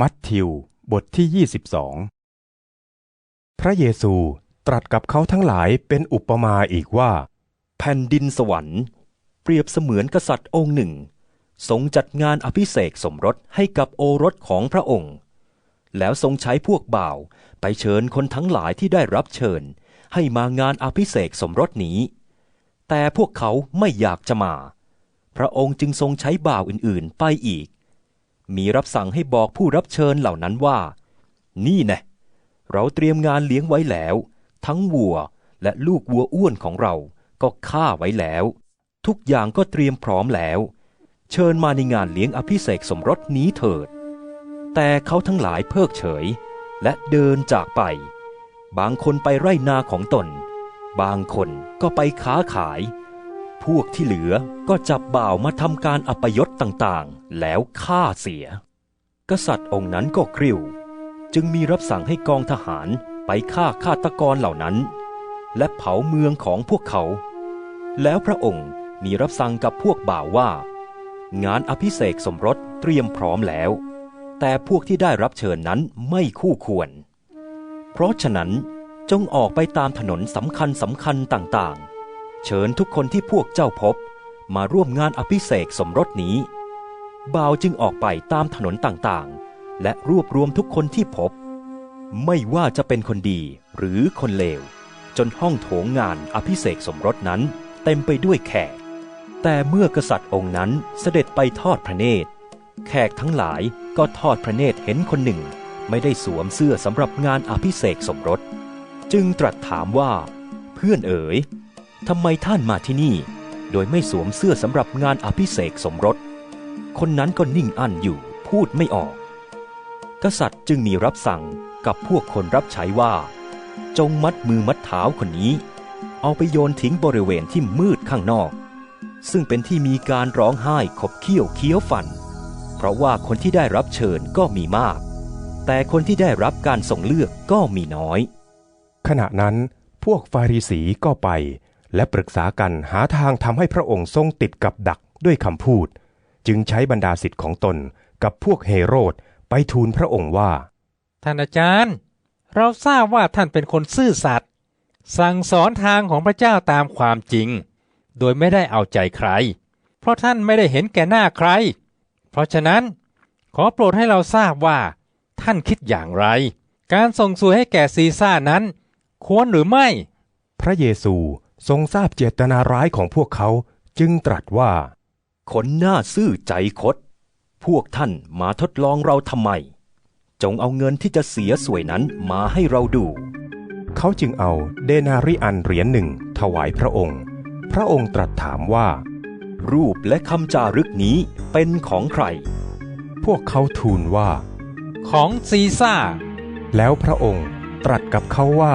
มัทธิว บทที่ 22 พระเยซูตรัสกับเขาทั้งหลายเป็นอุปมาอีกว่า แผ่นดินสวรรค์ เปรียบเสมือนกษัตริย์องค์หนึ่ง ทรงจัดงานอภิเษกสมรสให้กับโอรสของพระองค์ แล้วทรงใช้พวกบ่าวไปเชิญคนทั้งหลายที่ได้รับเชิญ ให้มางานอภิเษกสมรสนี้ แต่พวกเขาไม่อยากจะมา พระองค์จึงทรงใช้บ่าวอื่นๆไปอีก มีรับสั่งให้บอกผู้รับเชิญเหล่านั้นว่า นี่น่เราเตรียมงานเลี้ยงไว้แล้ว ทั้งวัวและลูกวัวอ้วนของเราก็ฆ่าไว้แล้ว ทุกอย่างก็เตรียมพร้อมแล้ว เชิญมาในงานเลี้ยงอภิเษกสมรสนี้เถิด แต่เขาทั้งหลายเพิกเฉย และเดินจากไป บางคนไปไร่นาของตน บางคนก็ไปค้าขาย พวกที่เหลือก็จับบ่าวมาทำการอัปยศต่างๆ แล้วฆ่าเสีย กษัตริย์องค์นั้นก็คริ้ว จึงมีรับสั่งให้กองทหารไปฆ่าฆาตกรเหล่านั้น และเผาเมืองของพวกเขา แล้วพระองค์มีรับสั่งกับพวกบ่าวว่า งานอภิเษกสมรสเตรียมพร้อมแล้ว แต่พวกที่ได้รับเชิญนั้นไม่คู่ควร เพราะฉะนั้นจงออกไปตามถนนสำคัญสำคัญต่างๆ เชิญทุกคนที่พวกเจ้าพบ มาร่วมงานอภิเษกสมรสนี้ บ่าวจึงออกไปตามถนนต่างๆ และรวบรวมทุกคนที่พบ ไม่ว่าจะเป็นคนดีหรือคนเลว จนห้องโถงงานอภิเษกสมรสนั้นเต็มไปด้วยแขก แต่เมื่อกษัตริย์องค์นั้นเสด็จไปทอดพระเนตร แขกทั้งหลายก็ทอดพระเนตรเห็นคนหนึ่ง ไม่ได้สวมเสื้อสำหรับงานอภิเษกสมรส จึงตรัสถามว่า เพื่อนเอ๋ย ทำไมท่านมาที่นี่ โดยไม่สวมเสื้อสำหรับงานอภิเษกสมรส คนนั้นก็นิ่งอั้นอยู่พูดไม่ออก กษัตริย์จึงมีรับสั่งกับพวกคนรับใช้ว่า จงมัดมือมัดเท้าคนนี้ เอาไปโยนทิ้งบริเวณที่มืดข้างนอก ซึ่งเป็นที่มีการร้องไห้ขบเคี้ยวเคี้ยวฟัน เพราะว่าคนที่ได้รับเชิญก็มีมาก แต่คนที่ได้รับการส่งเลือกก็มีน้อย ขณะนั้นพวกฟาริสีก็ไป และปรึกษากันหาทางทำให้พระองค์ทรงติดกับดักด้วยคำพูด จึงใช้บรรดาสิทธิ์ของตนกับพวกเฮโรดไปทูลพระองค์ว่า ท่านอาจารย์ เราทราบว่าท่านเป็นคนซื่อสัตย์สั่งสอนทางของพระเจ้าตามความจริง โดยไม่ได้เอาใจใคร เพราะท่านไม่ได้เห็นแก่หน้าใคร เพราะฉะนั้นขอโปรดให้เราทราบว่า ท่านคิดอย่างไร การส่งสวยให้แก่ซีซ่านั้น ควรหรือไม่ พระเยซู ทรงทราบเจตนาร้ายของพวกเขาจึงตรัสว่า คนหน้าซื่อใจคด พวกท่านมาทดลองเราทำไม จงเอาเงินที่จะเสียสวยนั้นมาให้เราดู เขาจึงเอาเดนาริอันเหรียญหนึ่งถวายพระองค์ พระองค์ตรัสถามว่า รูปและคำจารึกนี้เป็นของใคร พวกเขาทูลว่า ของซีซ่า แล้วพระองค์ตรัสกับเขาว่า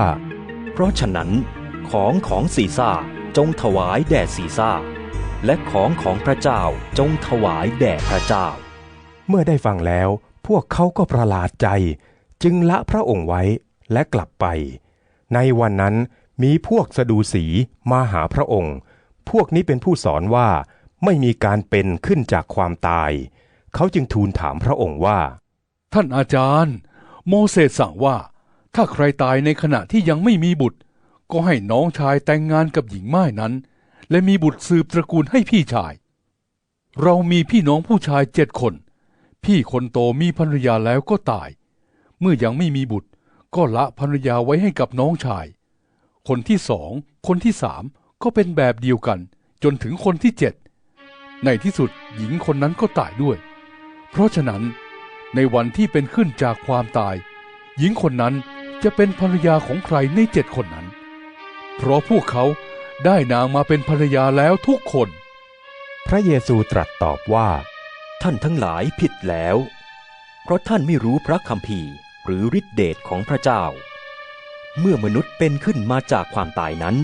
เพราะฉะนั้น ของของซีซ่าจงถวายแด่ซีซ่าและของของพระเจ้าจงถวายแด่พระเจ้า เมื่อได้ฟังแล้ว พวกเขาก็ประหลาดใจ จึงละพระองค์ไว้และกลับไป ในวันนั้นมีพวกสะดูสีมาหาพระองค์ พวกนี้เป็นผู้สอนว่าไม่มีการเป็นขึ้นจากความตาย เขาจึงทูลถามพระองค์ว่า ท่านอาจารย์ โมเสสสั่งว่า ถ้าใครตายในขณะที่ยังไม่มีบุตร ก็ให้น้องชายแต่งงานกับหญิงม่ายนั้น และมีบุตรสืบตระกูลให้พี่ชาย เรามีพี่น้องผู้ชายเจ็ดคน พี่คนโตมีภรรยาแล้วก็ตาย เมื่อยังไม่มีบุตรก็ละภรรยาไว้ให้กับน้องชาย คนที่สอง คนที่สามก็เป็นแบบเดียวกัน จนถึงคนที่เจ็ด ในที่สุดหญิงคนนั้นก็ตายด้วย เพราะฉะนั้น ในวันที่เป็นขึ้นจากความตาย หญิงคนนั้นจะเป็นภรรยาของใครในเจ็ดคนนั้น เพราะพวกเขาได้นางมาเป็นภรรยาแล้วทุกคน พระเยซูตรัสตอบว่า ท่านทั้งหลายผิดแล้ว เพราะท่านไม่รู้พระคัมภีร์หรือฤทธิเดชของพระเจ้า เมื่อมนุษย์เป็นขึ้นมาจากความตายนั้น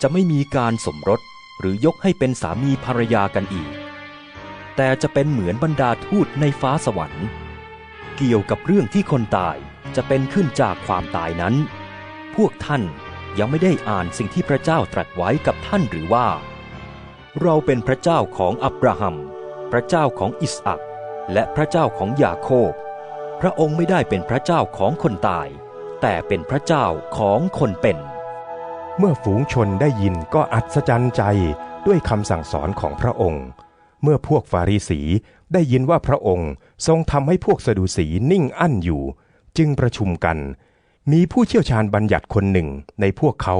จะไม่มีการสมรสหรือยกให้เป็นสามีภรรยากันอีก แต่จะเป็นเหมือนบรรดาทูตในฟ้าสวรรค์ เกี่ยวกับเรื่องที่คนตายจะเป็นขึ้นจากความตายนั้น พวกท่าน ยังไม่ได้อ่านสิ่งที่พระเจ้าตรัสไว้กับท่านหรือว่า เราเป็นพระเจ้าของอับราฮัม พระเจ้าของอิสอักและพระเจ้าของยาโคบ พระองค์ไม่ได้เป็นพระเจ้าของคนตาย แต่เป็นพระเจ้าของคนเป็น เมื่อฝูงชนได้ยินก็อัศจรรย์ใจด้วยคำสั่งสอนของพระองค์ เมื่อพวกฟาริสีได้ยินว่าพระองค์ทรงทำให้พวกสดุสีนิ่งอั้นอยู่ จึงประชุมกัน มีผู้เชี่ยวชาญบัญญัติคนหนึ่งในพวกเขา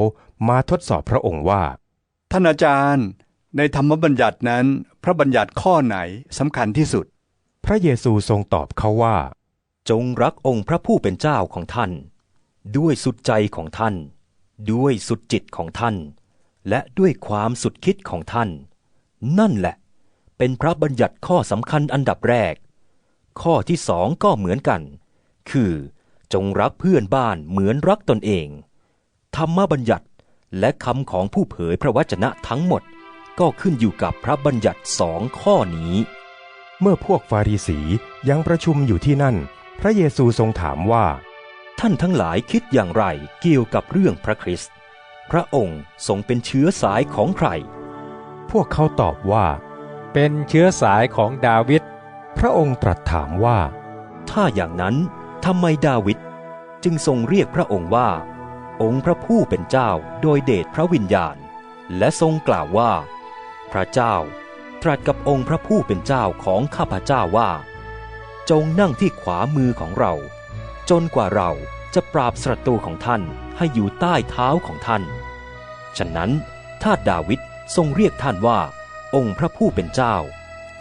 มาทดสอบพระองค์ว่า ท่านอาจารย์ ในธรรมบัญญัตินั้น พระบัญญัติข้อไหนสำคัญที่สุด พระเยซูทรงตอบเขาว่า จงรักองค์พระผู้เป็นเจ้าของท่าน ด้วยสุดใจของท่าน ด้วยสุดจิตของท่าน และด้วยความสุดคิดของท่าน นั่นแหละ เป็นพระบัญญัติข้อสำคัญอันดับแรก ข้อที่สองก็เหมือนกัน คือ จงรักเพื่อนบ้านเหมือนรักตนเอง ธรรมบัญญัติและคำของผู้เผยพระวจนะทั้งหมด ก็ขึ้นอยู่กับพระบัญญัติสองข้อนี้ เมื่อพวกฟาริสียังประชุมอยู่ที่นั่น พระเยซูทรงถามว่า ท่านทั้งหลายคิดอย่างไรเกี่ยวกับเรื่องพระคริสต์พระองค์ทรงเป็นเชื้อสายของใคร พวกเขาตอบว่า เป็นเชื้อสายของดาวิดพระองค์ตรัสถามว่า ถ้าอย่างนั้น ทำไมดาวิดจึงทรงเรียกพระองค์ว่า องค์พระผู้เป็นเจ้าโดยเดชพระวิญญาณ และทรงกล่าวว่า พระเจ้าตรัสกับองค์พระผู้เป็นเจ้าของข้าพเจ้าว่า จงนั่งที่ขวามือของเรา จนกว่าเราจะปราบศัตรูของท่านให้อยู่ใต้เท้าของท่าน ฉะนั้นถ้าดาวิดทรงเรียกท่านว่า องค์พระผู้เป็นเจ้า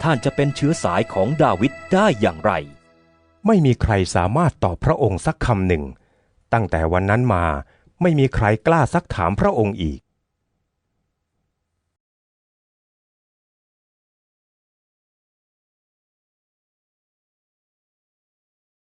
ท่านจะเป็นเชื้อสายของดาวิดได้อย่างไร ไม่มีใครสามารถตอบพระองค์สักคำหนึ่ง ตั้งแต่วันนั้นมาไม่มีใครกล้าซักถามพระองค์อีก